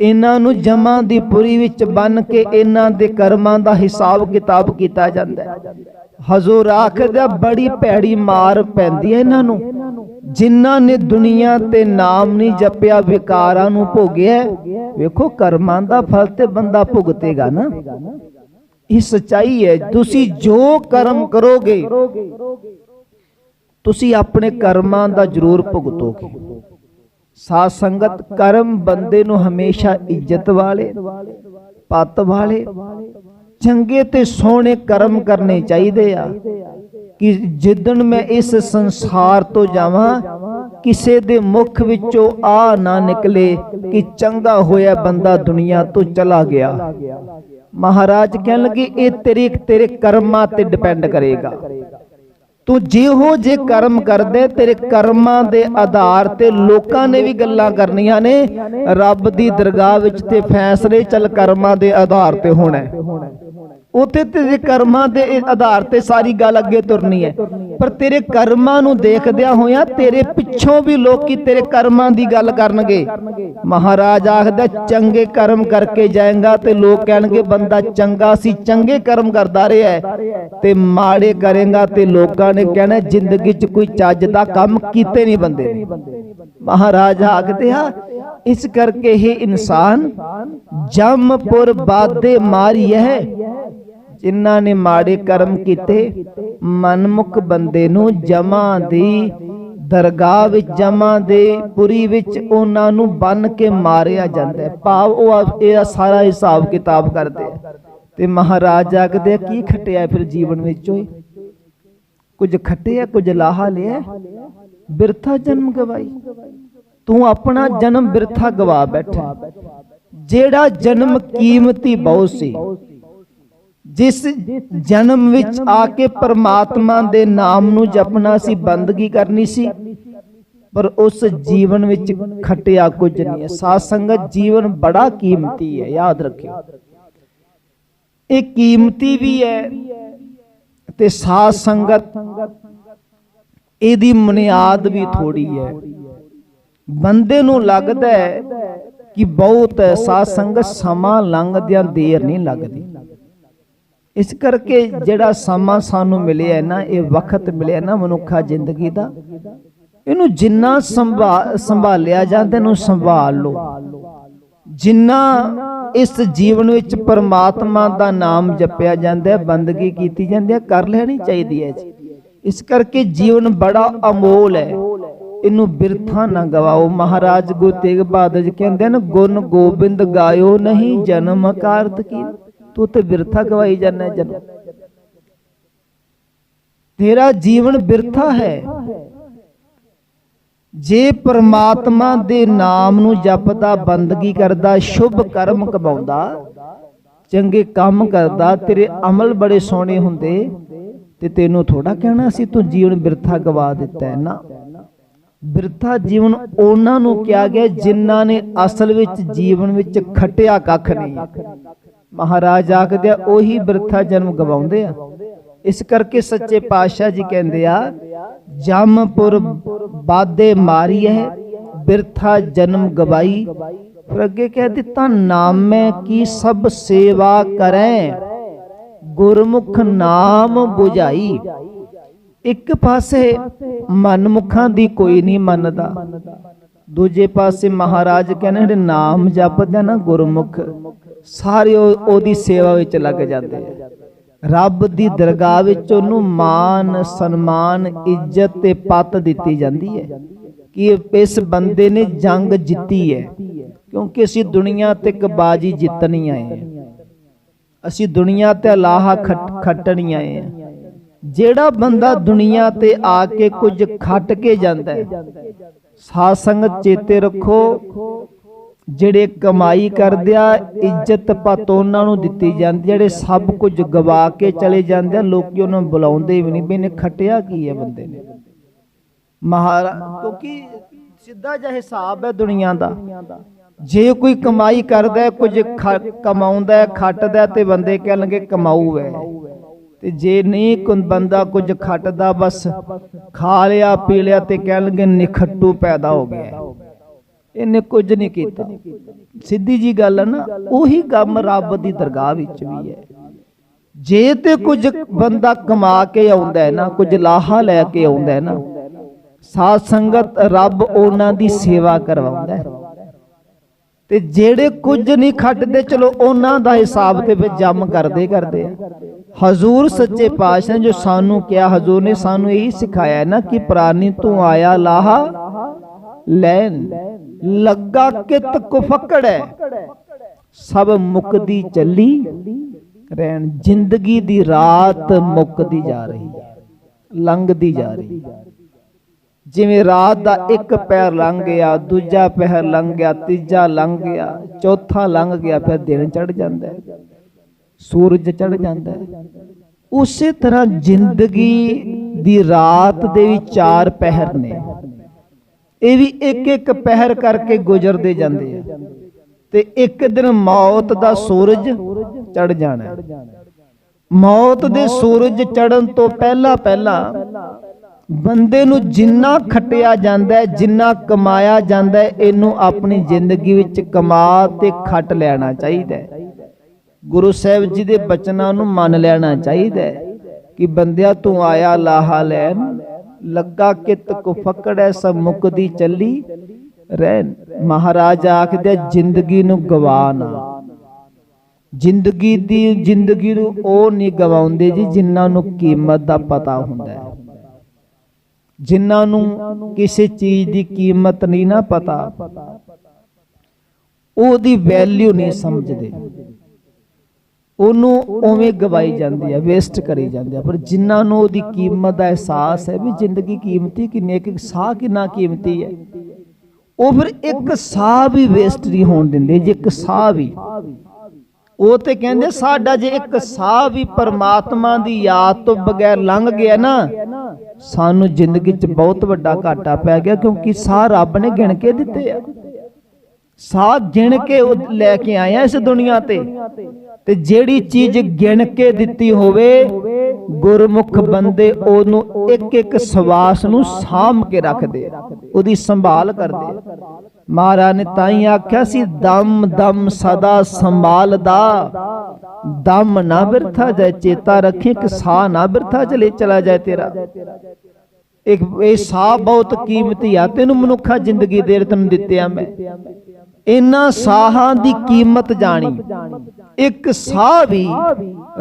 ਇਹਨਾਂ ਨੂੰ ਜਮਾਂ ਦੀ ਪੁਰੀ ਵਿੱਚ ਬੰਨ ਕੇ ਇਹਨਾਂ ਦੇ ਕਰਮਾਂ ਦਾ ਹਿਸਾਬ ਕਿਤਾਬ ਕੀਤਾ ਜਾਂਦਾ ਹੈ ਹਜ਼ੂਰ ਆਖਦਾ ਬੜੀ ਭੈੜੀ ਮਾਰ ਪੈਂਦੀ ਹੈ ਇਹਨਾਂ ਨੂੰ। ਜਿਨ੍ਹਾਂ ਨੇ ਦੁਨੀਆ ਤੇ ਨਾਮ ਨਹੀਂ ਜਪਿਆ ਵਿਕਾਰਾਂ ਨੂੰ ਭੋਗਿਆ। ਵੇਖੋ ਕਰਮਾਂ ਦਾ ਫਲ ਤੇ ਬੰਦਾ ਭੁਗਤੇਗਾ ਨਾ। ਇਹ ਸਚਾਈ ਹੈ ਤੁਸੀਂ ਜੋ ਕਰਮ ਕਰੋਗੇ ਤੁਸੀਂ ਆਪਣੇ ਕਰਮਾਂ ਦਾ ਜ਼ਰੂਰ ਭੁਗਤੋਗੇ। ਸਾਧ ਸੰਗਤ ਕਰਮ ਬੰਦੇ ਨੂੰ ਹਮੇਸ਼ਾ ਇੱਜ਼ਤ ਵਾਲੇ। ਪੱਤ ਵਾਲੇ। ਚੰਗੇ ਤੇ ਸੋਹਣੇ ਕਰਮ ਕਰਨੇ ਚਾਹੀਦੇ ਆ। ਕਿ ਜਿੱਦਣ ਮੈਂ ਇਸ ਸੰਸਾਰ ਤੋਂ ਜਾਵਾਂ, ਕਿਸੇ ਦੇ ਮੁਖ ਵਿੱਚੋਂ ਆ ਨਾ ਨਿਕਲੇ ਕਿ ਚੰਗਾ ਹੋਇਆ ਬੰਦਾ ਦੁਨੀਆ ਤੋਂ ਚਲਾ ਗਿਆ। ਮਹਾਰਾਜ ਕਹਿਣ ਲੱਗੇ, ਇਹ ਤੇਰੇ ਤੇਰੇ ਕਰਮਾਂ ਤੇ ਡਿਪੈਂਡ ਕਰੇਗਾ। ਤੂੰ ਜਿਹੋ ਜੇ ਕਰਮ ਕਰਦੇ, ਤੇਰੇ ਕਰਮਾਂ ਦੇ ਆਧਾਰ ਤੇ ਲੋਕਾਂ ਨੇ ਵੀ ਗੱਲਾਂ ਕਰਨੀਆਂ ਨੇ, ਰੱਬ ਦੀ ਦਰਗਾਹ ਵਿੱਚ ਤੇ ਫੈਸਲੇ ਚੱਲ ਕਰਮਾਂ ਦੇ ਆਧਾਰ ਤੇ ਹੋਣਾ ਹੈ। ਤੇਰੇ ਕਰਮਾਂ ਦੇ ਆਧਾਰ ਤੇ ਸਾਰੀ ਗੱਲ ਅੱਗੇ ਤੁਰਨੀ ਹੈ। ਪਰ ਤੇਰੇ ਕਰਮਾਂ ਨੂੰ ਦੇਖਦਿਆਂ ਹੋਇਆਂ ਤੇਰੇ ਪਿੱਛੋਂ ਵੀ ਲੋਕੀ ਤੇਰੇ ਕਰਮਾਂ ਦੀ ਗੱਲ ਕਰਨਗੇ। ਮਹਾਰਾਜ ਆਖਦਾ, ਚੰਗੇ ਕਰਮ ਕਰਕੇ ਜਾਏਗਾ ਤੇ ਲੋਕ ਕਹਿਣਗੇ, ਬੰਦਾ ਚੰਗਾ ਸੀ, ਚੰਗੇ ਕਰਮ ਕਰਦਾ ਰਿਹਾ ਤੇ ਮਾੜੇ ਕਰੇਗਾ ਤੇ ਲੋਕਾਂ ਨੇ ਕਹਿਣਾ, ਜ਼ਿੰਦਗੀ 'ਚ ਕੋਈ ਚੱਜ ਦਾ ਕੰਮ ਕੀਤੇ ਨਹੀਂ ਬੰਦੇ ਨੇ। ਮਹਾਰਾਜ ਆਖਦੇ ਆ, ਇਸ ਕਰਕੇ ਇਹ ਇਨਸਾਨ ਜਮਪੁਰ ਬਾਦੇ ਮਾਰੀ ਹੈ ਜਿਨ੍ਹਾਂ ਨੇ ਮਾੜੇ ਕਰਮ ਕੀਤੇ ਮਨਮੁਖ ਬੰਦੇ ਨੂੰ ਜਮਾਂ ਦੀ ਦਰਗਾਹ ਵਿੱਚ ਜਮਾਂ ਦੇ ਪੁਰੀ ਵਿੱਚ ਉਹਨਾਂ ਨੂੰ ਬੰਨ ਕੇ ਮਾਰਿਆ ਜਾਂਦਾ ਹੈ। ਭਾਵ ਉਹ ਇਹ ਸਾਰਾ ਹਿਸਾਬ ਕਿਤਾਬ ਕਰਦੇ ਆ। ਤੇ ਮਹਾਰਾਜ ਆਖਦੇ ਆ, ਕੀ ਖਟਿਆ ਫਿਰ ਜੀਵਨ ਵਿੱਚ ਓਏ? ਕੁਝ ਖਟਿਆ ਕੁਝ ਲਾਹਾ ਲਿਆ? ਬਿਰਥਾ ਜਨਮ ਗਵਾਈ। ਤੂੰ ਆਪਣਾ ਜਨਮ ਬਿਰਥਾ ਗਵਾ ਬੈਠਾ। ਜਿਹੜਾ ਜਨਮ ਕੀਮਤੀ ਬਹੁਤ ਸੀ ਜਿਸ ਜਨਮ ਵਿੱਚ ਆ ਕੇ ਪਰਮਾਤਮਾ ਦੇ ਨਾਮ ਨੂੰ ਜਪਣਾ ਸੀ, ਬੰਦਗੀ ਕਰਨੀ ਸੀ, ਪਰ ਉਸ ਜੀਵਨ ਵਿੱਚ ਖਟਿਆ ਕੁਝ ਨਹੀਂ ਹੈ। ਸਾਧ ਸੰਗਤ, ਜੀਵਨ ਬੜਾ ਕੀਮਤੀ ਹੈ, ਯਾਦ ਰੱਖਿਓ। ਇਹ ਕੀਮਤੀ ਵੀ ਹੈ ਤੇ ਸਾਧ ਸੰਗਤ ਇਹਦੀ ਬੁਨਿਆਦ ਵੀ ਥੋੜੀ ਹੈ। ਬੰਦੇ ਨੂੰ ਲੱਗਦਾ ਹੈ ਕਿ ਬਹੁਤ ਹੈ, ਸਾਧ ਸੰਗਤ ਸਮਾਂ ਲੰਘਦਿਆਂ ਦੇਰ ਨਹੀਂ ਲੱਗਦੀ। ਇਸ ਕਰਕੇ ਜਿਹੜਾ ਸਮਾਂ ਸਾਨੂੰ ਮਿਲਿਆ ਨਾ, ਇਹ ਵਕਤ ਮਿਲਿਆ ਨਾ ਮਨੁੱਖਾ ਜ਼ਿੰਦਗੀ ਦਾ, ਇਹਨੂੰ ਜਿੰਨਾ ਸੰਭਾਲਿਆ ਜਾਂਦਾ, ਇਹਨੂੰ ਸੰਭਾਲ ਲਓ। ਜਿੰਨਾ ਇਸ ਜੀਵਨ ਵਿੱਚ ਪਰਮਾਤਮਾ ਦਾ ਨਾਮ ਜਪਿਆ ਜਾਂਦਾ ਬੰਦਗੀ ਕੀਤੀ ਜਾਂਦੀ ਹੈ, ਕਰ ਲੈਣੀ ਚਾਹੀਦੀ ਹੈ ਜੀ। ਇਸ ਕਰਕੇ ਜੀਵਨ ਬੜਾ ਅਮੋਲ ਹੈ। ਇਹਨੂੰ ਬਿਰਥਾ ਨਾ ਗਵਾਓ। ਮਹਾਰਾਜ ਗੁਰੂ ਤੇਗ ਬਹਾਦਰ ਜੀ ਕਹਿੰਦੇ ਨੇ ਗੁਣ ਗੋਬਿੰਦ ਗਾਇਓ ਨਹੀਂ, ਜਨਮ ਕਾਰਤ ਕੀ ਤੂੰ ਤੇ ਬਿਰਥਾ ਗਵਾਈ ਜਾਂਦਾ ਜਨਮ ਤੇਰਾ ਜੀਵਨ ਬਿਰਥਾ ਹੈ। ਜੇ ਪ੍ਰਮਾਤਮਾ ਦੇ ਨਾਮ ਨੂੰ ਜਪਦਾ, ਬੰਦਗੀ ਕਰਦਾ, ਸ਼ੁਭ ਕਰਮ ਕਮਾਉਂਦਾ, ਚੰਗੇ ਕੰਮ ਕਰਦਾ, ਤੇਰੇ ਅਮਲ ਬੜੇ ਸੋਹਣੇ ਹੁੰਦੇ, ਤੇ ਤੈਨੂੰ ਥੋੜਾ ਕਹਿਣਾ ਸੀ, ਤੂੰ ਜੀਵਨ ਬਿਰਥਾ ਗਵਾ ਦਿੱਤਾ ਹੈ ਨਾ। ਬਿਰਥਾ ਜੀਵਨ ਉਹਨਾਂ ਨੂੰ ਕਿਹਾ ਗਿਆ ਜਿਨ੍ਹਾਂ ਨੇ ਅਸਲ ਵਿੱਚ ਜੀਵਨ ਵਿੱਚ ਖਟਿਆ ਕੱਖ ਨਹੀਂ। ਮਹਾਰਾਜ ਆਖਦੇ ਆ, ਉਹੀ ਬਿਰਥਾ ਜਨਮ ਗਵਾਉਂਦੇ ਆ। ਇਸ ਕਰਕੇ ਸੱਚੇ ਪਾਤਸ਼ਾਹ ਜੀ ਕਹਿੰਦੇ ਆ, ਜਮਪੁਰ ਬਾਦੇ ਮਾਰੀ ਹੈ ਬਿਰਥਾ ਜਨਮ ਗਵਾਈ। ਫਿਰ ਅੱਗੇ ਕਹਿ ਦਿੱਤਾ, ਨਾਮੈ ਕੀ ਸਭ ਸੇਵਾ ਕਰੈ, ਗੁਰਮੁਖ ਨਾਮ 부ਝਾਈ ਇੱਕ ਪਾਸੇ ਮਨਮੁਖਾਂ ਦੀ ਕੋਈ ਨਹੀਂ ਮੰਨਦਾ, ਦੂਜੇ ਪਾਸੇ ਮਹਾਰਾਜ ਕਹਿੰਦੇ ਨਾਮ ਜਪਦੇ ਨਾ ਗੁਰਮੁਖ ਸਾਰੇ ਉਹਦੀ ਸੇਵਾ ਵਿੱਚ ਲੱਗ ਜਾਂਦੇ ਆ। ਰੱਬ ਦੀ ਦਰਗਾਹ ਵਿੱਚ ਉਹਨੂੰ ਮਾਨ ਸਨਮਾਨ, ਇੱਜ਼ਤ ਤੇ ਪੱਤ ਦਿੱਤੀ ਜਾਂਦੀ ਹੈ ਕਿ ਇਸ ਬੰਦੇ ਨੇ ਜੰਗ ਜਿੱਤੀ ਹੈ, ਕਿਉਂਕਿ ਅਸੀਂ ਦੁਨੀਆ ਤੇ ਇੱਕ ਬਾਜੀ ਜਿੱਤਣੀ ਆਏ ਹਾਂ। ਅਸੀਂ ਦੁਨੀਆ ਤੇ ਲਾਹਾ ਖੱਟਣੀ ਆਏ ਹਾਂ। ਜਿਹੜਾ ਬੰਦਾ ਦੁਨੀਆ ਤੇ ਆ ਕੇ ਕੁਝ ਖੱਟ ਕੇ ਜਾਂਦਾ ਹੈ, ਸਾਧ ਸੰਗਤ ਚੇਤੇ ਰੱਖੋ ਜਿਹੜੇ ਕਮਾਈ ਕਰਦੇ ਆ ਇੱਜ਼ਤ ਪਤ ਉਹਨਾਂ ਨੂੰ ਦਿੱਤੀ ਜਾਂਦੀ ਜਿਹੜੇ ਸਭ ਕੁਝ ਗਵਾ ਕੇ ਚਲੇ ਜਾਂਦੇ ਆ ਲੋਕੀ ਉਹਨਾਂ ਨੂੰ ਬੁਲਾਉਂਦੇ ਵੀ ਨਹੀਂ ਵੀ ਇਹਨੇ ਖਟਿਆ ਕੀ ਹੈ ਬੰਦੇ ਨੇ। ਮਹਾਰਾ ਕਿਉਂਕਿ ਸਿੱਧਾ ਜਿਹਾ ਹਿਸਾਬ ਹੈ ਦੁਨੀਆ ਦਾ। ਜੇ ਕੋਈ ਕਮਾਈ ਕਰਦਾ ਹੈ, ਕੁਝ ਖ- ਕਮਾਉਂਦਾ ਹੈ, ਖੱਟਦਾ ਹੈ ਤੇ ਬੰਦੇ ਕਹਿਣਗੇ ਕਮਾਊ ਹੈ। ਤੇ ਜੇ ਨਹੀਂ ਕੋਈ ਬੰਦਾ ਕੁਝ ਖੱਟਦਾ ਬਸ ਖਾ ਲਿਆ ਪੀ ਲਿਆ ਤੇ ਕਹਿਣਗੇ ਨਿਖੱਟੂ ਪੈਦਾ ਹੋ ਗਿਆ ਹੈ। ਇਹਨੇ ਕੁਝ ਨਹੀਂ ਕੀਤਾ। ਸਿੱਧੀ ਜੀ ਗੱਲ ਹੈ ਨਾ, ਉਹੀ ਕੰਮ ਰੱਬ ਦੀ ਦਰਗਾਹ ਵਿੱਚ ਵੀ ਹੈ। ਜੇ ਤੇ ਕੁਝ ਬੰਦਾ ਕਮਾ ਕੇ ਆਉਂਦਾ ਹੈ ਨਾ, ਕੁਝ ਲਾਹਾ ਲੈ ਕੇ ਆਉਂਦਾ ਹੈ ਨਾ, ਸਾਧ ਸੰਗਤ ਰੱਬ ਉਹਨਾਂ ਦੀ ਸੇਵਾ ਕਰਵਾਉਂਦਾ ਹੈ। ਤੇ ਜਿਹੜੇ ਕੁਝ ਨਹੀਂ ਖੱਟਦੇ, ਚਲੋ ਉਹਨਾਂ ਦਾ ਹਿਸਾਬ ਤੇ ਫਿਰ ਜੰਮ ਕਰਦੇ ਕਰਦੇ ਆ। ਹਜ਼ੂਰ ਸੱਚੇ ਪਾਤਸ਼ਾਹ ਜੋ ਸਾਨੂੰ ਕਿਹਾ, ਹਜ਼ੂਰ ਨੇ ਸਾਨੂੰ ਇਹੀ ਸਿਖਾਇਆ ਨਾ ਕਿ ਪ੍ਰਾਨੀ ਤੂੰ ਆਇਆ ਲਾਹਾ, ਲੈਣ। ਲੱਗਾ ਕਿਤ ਕੁਫਕੜੈ ਸਭ ਮੁਕਦੀ ਚੱਲੀ, ਰਹਿਣ ਜ਼ਿੰਦਗੀ ਦੀ ਰਾਤ ਮੁੱਕਦੀ ਜਾ ਰਹੀ, ਲੰਘਦੀ ਜਾ ਰਹੀ। ਜਿਵੇਂ ਰਾਤ ਦਾ ਇੱਕ ਪੈਰ ਲੰਘ ਗਿਆ, ਦੂਜਾ ਪਹਿਰ ਲੰਘ ਗਿਆ, ਤੀਜਾ ਲੰਘ ਗਿਆ, ਚੌਥਾ ਲੰਘ ਗਿਆ, ਫਿਰ ਦਿਨ ਚੜ ਜਾਂਦਾ ਹੈ, ਸੂਰਜ ਚੜ ਜਾਂਦਾ ਹੈ। ਉਸੇ ਤਰ੍ਹਾਂ ਜ਼ਿੰਦਗੀ ਦੀ ਰਾਤ ਦੇ ਵੀ ਚਾਰ ਪਹਿਰ ਨੇ। ਇਹ ਵੀ ਇੱਕ ਇੱਕ ਪਹਿਰ ਕਰਕੇ ਗੁਜ਼ਰਦੇ ਜਾਂਦੇ ਆ। ਤੇ ਇੱਕ ਦਿਨ ਮੌਤ ਦਾ ਸੂਰਜ ਚੜ ਜਾਣਾ। ਮੌਤ ਦੇ ਸੂਰਜ ਚੜਨ ਤੋਂ ਪਹਿਲਾਂ ਪਹਿਲਾਂ ਬੰਦੇ ਨੂੰ ਜਿੰਨਾ ਖਟਿਆ ਜਾਂਦਾ ਹੈ, ਜਿੰਨਾ ਕਮਾਇਆ ਜਾਂਦਾ ਹੈ, ਇਹਨੂੰ ਆਪਣੀ ਜ਼ਿੰਦਗੀ ਵਿੱਚ ਕਮਾ ਤੇ ਖੱਟ ਲੈਣਾ ਚਾਹੀਦਾ ਹੈ। ਗੁਰੂ ਸਾਹਿਬ ਜੀ ਦੇ ਬਚਨਾਂ ਨੂੰ ਮੰਨ ਲੈਣਾ ਚਾਹੀਦਾ ਹੈ ਕਿ ਬੰਦਿਆ ਤੂੰ ਆਇਆ ਲਾਹਾ ਲੈਣ। ਲੱਗਾ ਕਿਤ ਕੋ ਫਕੜੈ ਸਭ ਮੁਕਦੀ ਚੱਲੀ। ਰਹਿਣ। ਮਹਾਰਾਜ ਆਖਦੇ, ਜ਼ਿੰਦਗੀ ਨੂੰ ਗਵਾ ਨਾ। ਜ਼ਿੰਦਗੀ ਦੀ, ਜ਼ਿੰਦਗੀ ਨੂੰ ਉਹ ਨਹੀਂ ਗਵਾਉਂਦੇ ਜੀ ਜਿਨ੍ਹਾਂ ਨੂੰ ਕੀਮਤ ਦਾ ਪਤਾ ਹੁੰਦਾ ਹੈ। ਜਿਨ੍ਹਾਂ ਨੂੰ ਕਿਸੇ ਚੀਜ਼ ਦੀ ਕੀਮਤ ਨਹੀਂ ਨਾ ਪਤਾ। ਉਹਦੀ ਵੈਲਿਊ ਨਹੀਂ ਸਮਝਦੇ। ਉਹਨੂੰ ਉਵੇਂ ਗਵਾਈ ਜਾਂਦੀ ਹੈ ਵੇਸਟ ਕਰੀ ਜਾਂਦੀ ਹੈ ਪਰ ਜਿਨ੍ਹਾਂ ਨੂੰ ਉਹਦੀ ਕੀਮਤ ਦਾ ਅਹਿਸਾਸ ਹੈ ਵੀ ਜ਼ਿੰਦਗੀ ਕੀਮਤੀ ਕਿੰਨੀ ਕਿ ਸਾਹ ਕਿੰਨਾ ਕੀਮਤੀ ਹੈ। ਉਹ ਫਿਰ ਇੱਕ ਸਾਹ ਵੀ ਵੇਸਟ ਨਹੀਂ ਹੋਣ ਦਿੰਦੇ ਜੇ ਇੱਕ ਸਾਹ ਵੀ। ਉਹ ਤੇ ਕਹਿੰਦੇ ਸਾਡਾ ਜੇ ਇੱਕ ਸਾਹ ਵੀ ਪਰਮਾਤਮਾ ਦੀ ਯਾਦ ਤੋਂ ਬਗੈਰ ਲੰਘ ਗਿਆ ਨਾ ਸਾਨੂੰ ਜ਼ਿੰਦਗੀ 'ਚ ਬਹੁਤ ਵੱਡਾ ਘਾਟਾ ਪੈ ਗਿਆ ਕਿਉਂਕਿ ਸਾਹ ਰੱਬ ਨੇ ਗਿਣ ਕੇ ਦਿੱਤੇ ਆ। ਸਾਹ ਗਿਣ ਕੇ ਲੈ ਕੇ ਆਇਆ ਇਸ ਦੁਨੀਆ ਤੇ। ਤੇ ਜਿਹੜੀ ਚੀਜ਼ ਗਿਣ ਕੇ ਦਿੱਤੀ ਹੋਵੇ, ਗੁਰਮੁਖ ਬੰਦੇ ਉਹਨੂੰ ਇੱਕ ਇੱਕ ਸਵਾਸ ਨੂੰ ਸਾਂਭ ਕੇ ਰੱਖਦੇ ਉਹਦੀ ਸੰਭਾਲ ਕਰਦੇ ਮਹਾਰਾਜ ਨੇ ਤਾਂ ਹੀ ਆਖਿਆ ਸੀ, ਦਮ ਦਮ ਸਦਾ ਸੰਭਾਲਦਾ। ਦਮ ਨਾ ਬਿਰਥਾ ਜਾਏ, ਚੇਤਾ ਰੱਖੇ ਕਿ ਸਾਹ ਨਾ ਬਿਰਥਾ ਚਲੇ, ਚਲਾ ਜਾਏ ਤੇਰਾ। ਇੱਕ ਇਹ ਸਾਹ ਬਹੁਤ ਕੀਮਤੀ ਆ, ਤੈਨੂੰ ਮਨੁੱਖਾ ਜ਼ਿੰਦਗੀ ਦੇ ਤੈਨੂੰ ਦਿੱਤਿਆ ਮੈਂ। ਇਨ੍ਹਾਂ ਸਾਹਾਂ ਦੀ ਕੀਮਤ ਜਾਣੀ। ਇੱਕ ਸਾਹ ਵੀ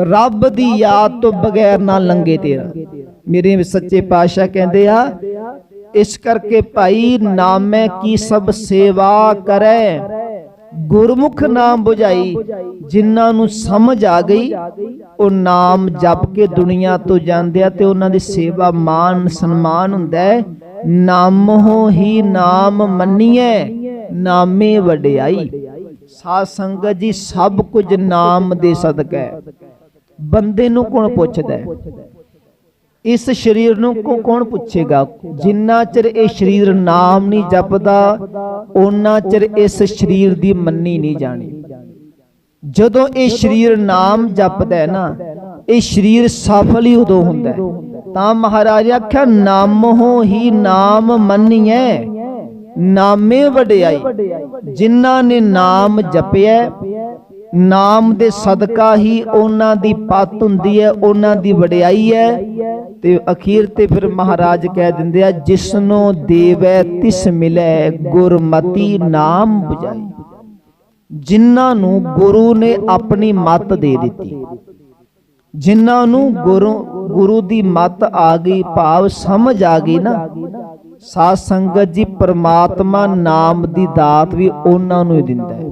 ਰੱਬ ਦੀ ਯਾਦ ਤੋਂ ਬਗੈਰ ਨਾ ਲੰਗੇ ਤੇਰਾ। ਮੇਰੇ ਸੱਚੇ ਪਾਤਸ਼ਾਹ ਕਹਿੰਦੇ ਆ, ਇਸ ਕਰਕੇ ਭਾਈ ਨਾਮੈ ਕੀ ਸਭ ਸੇਵਾ ਕਰੈ। ਗੁਰਮੁਖ ਨਾਮ 부ਝਾਈ ਜਿਨ੍ਹਾਂ ਨੂੰ ਸਮਝ ਆ ਗਈ, ਉਹ ਨਾਮ ਜਪ ਕੇ ਦੁਨੀਆ ਤੋਂ ਜਾਂਦੇ ਆ ਤੇ ਉਹਨਾਂ ਦੀ ਸੇਵਾ ਮਾਨ ਸਨਮਾਨ ਹੁੰਦਾ ਹੈ। ਨਾਮੋ ਹੀ ਨਾਮ ਮੰਨੀਏ ਨਾਮੇ ਵਡਿਆਈ। ਸਾਧ ਸੰਗਤ ਜੀ, ਸਭ ਕੁਝ ਨਾਮ ਦੇ ਸਦਕਾ ਬੰਦੇ ਨੂੰ ਕੌਣ ਪੁੱਛਦਾ ਹੈ? ਇਸ ਸਰੀਰ ਨੂੰ ਕੌਣ ਪੁੱਛੇਗਾ? ਜਿੰਨਾ ਚਿਰ ਇਹ ਸਰੀਰ ਨਾਮ ਨਹੀਂ ਜਪਦਾ ਉਹਨਾਂ ਚਿਰ ਇਸ ਸਰੀਰ ਦੀ ਮੰਨੀ ਨਹੀਂ ਜਾਣੀ। ਜਦੋਂ ਇਹ ਸਰੀਰ ਨਾਮ ਜਪਦਾ ਹੈ ਨਾ, ਇਹ ਸਰੀਰ ਸਫਲ ਹੀ ਉਦੋਂ ਹੁੰਦਾ ਤਾਂ ਮਹਾਰਾਜ ਆਖਿਆ, ਨਾਮੋ ਹੀ ਨਾਮ ਮੰਨੀਐ। ਨਾਮੇ ਵਡਿਆਈ, ਜਿਨ੍ਹਾਂ ਨੇ ਨਾਮ ਜਪਿਆ, ਨਾਮ ਦੇ ਸਦਕਾ ਹੀ ਉਹਨਾਂ ਦੀ ਪੱਤ ਹੁੰਦੀ ਹੈ, ਉਹਨਾਂ ਦੀ ਵਡਿਆਈ ਹੈ। ਤੇ ਅਖੀਰ ਤੇ ਫਿਰ ਮਹਾਰਾਜ ਕਹਿ ਦਿੰਦੇ ਆ, ਜਿਸਨੋ ਦੇਵੈ ਤਿਸ ਮਿਲੈ, ਗੁਰਮਤੀ ਨਾਮ 부ਜਾਈ ਜਿਨ੍ਹਾਂ ਨੂੰ ਗੁਰੂ ਨੇ ਆਪਣੀ ਮੱਤ ਦੇ ਦਿੱਤੀ। ਜਿਨ੍ਹਾਂ ਨੂੰ ਗੁਰੂ ਗੁਰੂ ਦੀ ਮੱਤ ਆ ਗਈ, ਭਾਵ ਸਮਝ ਆ ਗਈ ਨਾ। ਸਾਧ ਸੰਗਤ ਜੀ, ਪ੍ਰਮਾਤਮਾ ਨਾਮ ਦੀ ਦਾਤ ਵੀ ਉਹਨਾਂ ਨੂੰ ਹੀ ਦਿੰਦਾ ਹੈ।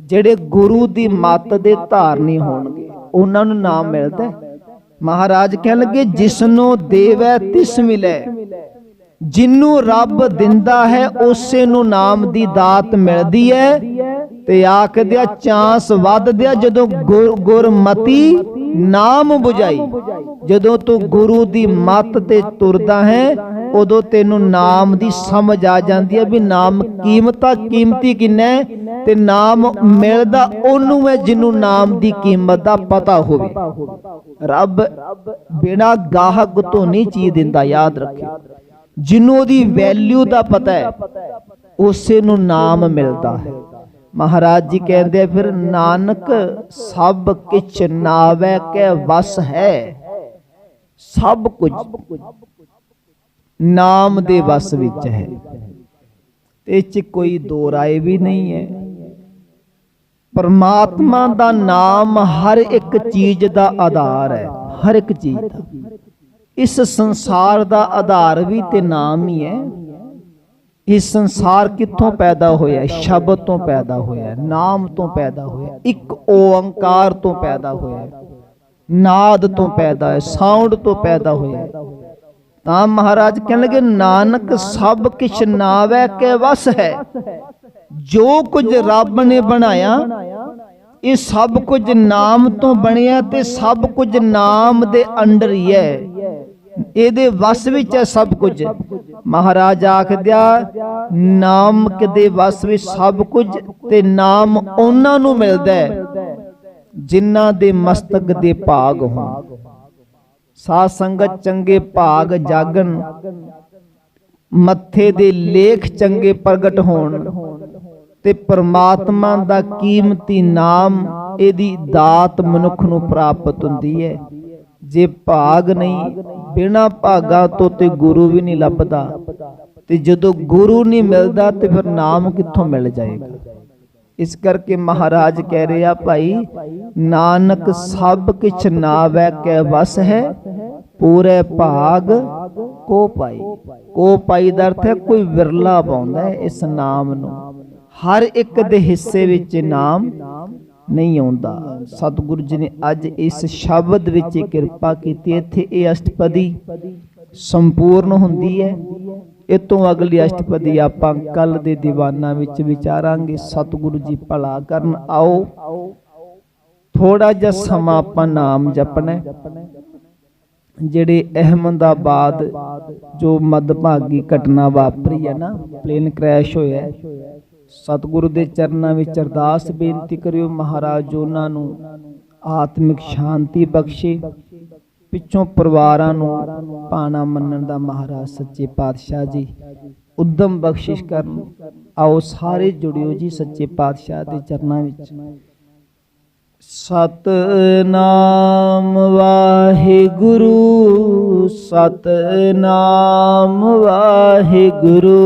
ਜਿਹੜੇ ਗੁਰੂ ਦੀ ਮੱਤ ਦੇ ਧਾਰਨੀ ਹੋਣਗੇ, ਉਹਨਾਂ ਨੂੰ ਨਾਮ ਮਿਲਦਾ ਹੈ। ਮਹਾਰਾਜ ਕਹਿਣ ਲੱਗੇ ਜਿਸਨੂੰ ਦੇਵੈ ਤਿਸ ਮਿਲੈ। ਜਿੰਨੂੰ ਰੱਬ ਦਿੰਦਾ ਹੈ, ਉਸੇ ਨੂੰ ਨਾਮ ਦੀ ਦਾਤ ਮਿਲਦੀ ਹੈ। ਤੇ ਆਖਦਿਆ ਚਾਂਸ ਵੱਧਦਿਆ ਜਦੋਂ ਗੁਰਮਤੀ ਨਾਮ 부ਝਾਈ ਜਦੋਂ ਤੂੰ ਗੁਰੂ ਦੀ ਮੱਤ ਤੇ ਤੁਰਦਾ ਹੈ, ਉਦੋਂ ਤੈਨੂੰ ਨਾਮ ਦੀ ਸਮਝ ਆ ਜਾਂਦੀ ਹੈ ਵੀ ਨਾਮ ਕੀਮਤਾ, ਕੀਮਤੀ ਕਿੰਨਾ ਤੇ ਨਾਮ ਮਿਲਦਾ ਉਹਨੂੰ ਹੈ ਜਿਹਨੂੰ ਨਾਮ ਦੀ ਕੀਮਤ ਦਾ ਪਤਾ ਹੋਵੇ। ਰੱਬ ਬਿਨਾ ਗਾਹਕ ਤੋਂ ਨਹੀਂ ਚੀਜ਼ ਦਿੰਦਾ, ਯਾਦ ਰੱਖੇ ਜਿਹਨੂੰ ਉਹਦੀ ਵੈਲਿਊ ਦਾ ਪਤਾ ਹੈ ਉਸੇ ਨੂੰ ਨਾਮ ਮਿਲਦਾ ਹੈ। ਮਹਾਰਾਜ ਜੀ ਕਹਿੰਦੇ ਆ, ਫਿਰ ਨਾਨਕ ਸਭ ਕਿਛ ਨਾਵੇ ਕੇ ਵਸ ਹੈ ਸਭ ਕੁਝ ਨਾਮ ਦੇ ਵਸ ਵਿੱਚ ਹੈ। ਤੇ ਚ ਕੋਈ ਦੋ ਰਾਏ ਵੀ ਨਹੀਂ ਹੈ। ਪਰਮਾਤਮਾ ਦਾ ਨਾਮ ਹਰ ਇੱਕ ਚੀਜ਼ ਦਾ ਆਧਾਰ ਹੈ ਹਰ ਇੱਕ ਚੀਜ਼ ਦਾ। ਇਸ ਸੰਸਾਰ ਦਾ ਆਧਾਰ ਵੀ ਤੇ ਨਾਮ ਹੀ ਹੈ। ਇਹ ਸੰਸਾਰ ਕਿੱਥੋਂ ਪੈਦਾ ਹੋਇਆ? ਸ਼ਬਦ ਤੋਂ ਪੈਦਾ ਹੋਇਆ, ਨਾਮ ਤੋਂ ਪੈਦਾ ਹੋਇਆ, ਇੱਕ ਓੰਕਾਰ ਤੋਂ ਪੈਦਾ ਹੋਇਆ, ਨਾਦ ਤੋਂ ਪੈਦਾ ਹੈ ਸਾਊਂਡ ਤੋਂ ਪੈਦਾ ਹੋਇਆ। ਤਾਂ ਮਹਾਰਾਜ ਕਹਿਣ ਲੱਗੇ ਨਾਨਕ ਸਭ ਕਿਛ ਨਾਵੇ ਕੇ ਵਸ ਹੈ। ਜੋ ਕੁਝ ਰੱਬ ਨੇ ਬਣਾਇਆ ਇਹ ਸਭ ਕੁਝ ਨਾਮ ਤੋਂ ਬਣਿਆ ਤੇ ਸਭ ਕੁਝ ਨਾਮ ਦੇ ਅੰਡਰ ਹੀ ਹੈ। ਇਹਦੇ ਵਸ ਵਿੱਚ ਹੈ ਸਭ ਕੁਝ। ਮਹਾਰਾਜ ਆਖਦਿਆ, ਨਾਮ ਦੇ ਵਸ ਵਿੱਚ ਸਭ ਕੁਝ ਤੇ ਨਾਮ ਉਹਨਾਂ ਨੂੰ ਮਿਲਦਾ ਹੈ, ਜਿਨ੍ਹਾਂ ਦੇ ਮਸਤਕ ਦੇ ਭਾਗ ਹੋਣ। ਸਾਧ ਸੰਗਤ ਚੰਗੇ ਭਾਗ ਜਾਗਣ, ਮੱਥੇ ਦੇ ਲੇਖ ਚੰਗੇ ਪ੍ਰਗਟ ਹੋਣ। ਤੇ ਪ੍ਰਮਾਤਮਾ ਦਾ ਕੀਮਤੀ ਨਾਮ ਇਹਦੀ ਦਾਤ ਮਨੁੱਖ ਨੂੰ ਪ੍ਰਾਪਤ ਹੁੰਦੀ ਹੈ। ਜੇ ਭਾਗ ਨਹੀਂ, ਬਿਨਾ ਭਾਗਾ ਤੋਂ ਤੇ ਗੁਰੂ ਵੀ ਨਹੀਂ ਲੱਭਦਾ। ਤੇ ਜਦੋਂ ਗੁਰੂ ਨਹੀਂ ਮਿਲਦਾ ਤੇ ਫਿਰ ਨਾਮ ਕਿੱਥੋਂ ਮਿਲ ਜਾਏਗਾ? ਇਸ ਕਰਕੇ ਮਹਾਰਾਜ ਕਹਿ ਰਿਹਾ ਭਾਈ, ਨਾਨਕ ਸਭ ਕਿਛ ਨਾਵੈ ਕੈ ਵਸ ਹੈ, ਪੂਰੇ ਭਾਗ ਕੋ ਪਾਈ। ਕੋ ਪਾਈ ਦਾ ਅਰਥ ਹੈ ਕੋਈ ਵਿਰਲਾ ਪਾਉਂਦਾ ਹੈ ਇਸ ਨਾਮ ਨੂੰ। ਹਰ ਇੱਕ ਦੇ ਹਿੱਸੇ ਵਿੱਚ ਨਾਮ ਨਹੀਂ ਆਉਂਦਾ। ਸਤਿਗੁਰੂ ਜੀ ਨੇ ਅੱਜ ਇਸ ਸ਼ਬਦ ਵਿੱਚ ਕਿਰਪਾ ਕੀਤੀ। ਇੱਥੇ ਇਹ ਅਸ਼ਟਪਦੀ ਸੰਪੂਰਨ ਹੁੰਦੀ ਹੈ। ਇਹ ਤੋਂ ਅਗਲੀ ਅਸ਼ਟਪਦੀ ਆਪਾਂ ਕੱਲ ਦੇ ਦੀਵਾਨਾਂ ਵਿੱਚ ਵਿਚਾਰਾਂਗੇ। ਸਤਿਗੁਰੂ ਜੀ ਭਲਾ ਕਰਨ। ਆਓ ਥੋੜਾ ਜਿਹਾ ਸਮਾਂ ਆਪਾਂ ਨਾਮ ਜਪਣਾ ਜਿਹੜੇ ਅਹਿਮਦਾਬਾਦ ਜੋ ਮਦਭਾਗੀ ਘਟਨਾ ਵਾਪਰੀ ਹੈ ਨਾ ਪਲੇਨ ਕ੍ਰੈਸ਼ ਹੋਇਆ ਸਤਿਗੁਰੂ ਦੇ ਚਰਨਾਂ ਵਿੱਚ ਅਰਦਾਸ ਬੇਨਤੀ ਕਰਿਓ ਮਹਾਰਾਜ ਉਹਨਾਂ ਨੂੰ ਆਤਮਿਕ ਸ਼ਾਂਤੀ ਬਖਸ਼ੇ, ਪਿੱਛੋਂ ਪਰਿਵਾਰਾਂ ਨੂੰ ਪਾਣਾ ਮੰਨਣ ਦਾ ਮਹਾਰਾਜ ਸੱਚੇ ਪਾਤਸ਼ਾਹ ਜੀ। ਉਦਮ ਬਖਸ਼ਿਸ਼ ਕਰਨ। ਆਓ ਸਾਰੇ ਜੁੜਿਓ ਜੀ ਸੱਚੇ ਪਾਤਸ਼ਾਹ ਦੇ ਚਰਨਾਂ ਵਿੱਚ। ਸਤਨਾਮ ਵਾਹਿਗੁਰੂ ਸਤਨਾਮ ਵਾਹਿਗੁਰੂ।